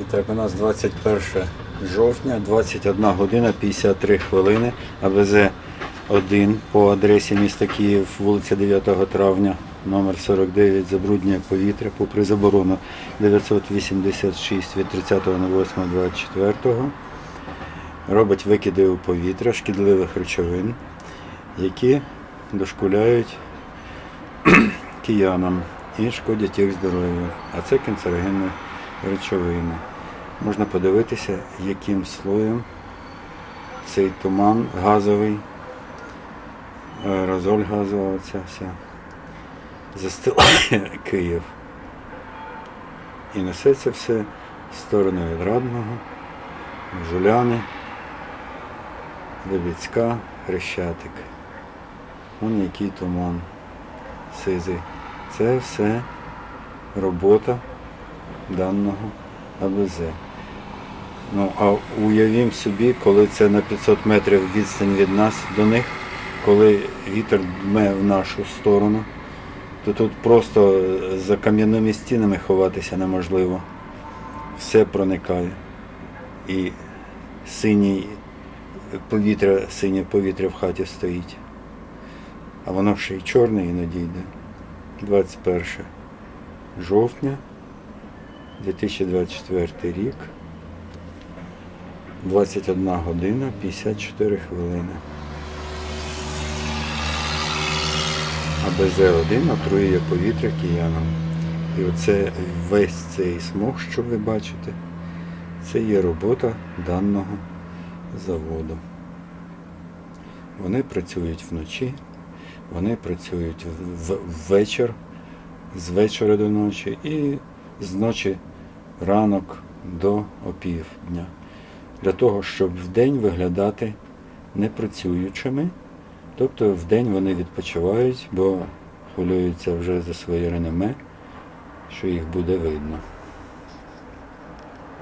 І так, у нас 21 жовтня, 21 година 53 хвилини. АБЗ 1 по адресі міста Київ, вулиця 9 травня, номер 49, забруднює повітря, попри заборону 986 від 30.08.24 робить викиди у повітря шкідливих речовин, які дошкуляють киянам і шкодять їх здоров'ю. А це канцерогенні речовини. Можна подивитися, яким слоєм цей туман газовий, аерозоль газова ця вся застилає Київ. І несеться все в сторону Відрадного, Жуляни, Лебідська, Хрещатик. Вон який туман сизий. Це все робота даного АБЗ. Ну, а уявім собі, коли це на 500 метрів відстань від нас до них, коли вітер дме в нашу сторону, то тут просто за кам'яними стінами ховатися неможливо. Все проникає. І синій повітря, синє повітря в хаті стоїть. А воно ще й чорне іноді йде. 21 жовтня 2024 рік. 21 година 54 хвилини. А БЗ-1 отруює повітря киянам. І оце весь цей смог, що ви бачите, це є робота даного заводу. Вони працюють вночі, вони працюють ввечір, з вечора до ночі і з ночі ранок до опівдня. Для того, щоб вдень виглядати непрацюючими. Тобто вдень вони відпочивають, бо хвилюються вже за своє реноме, що їх буде видно.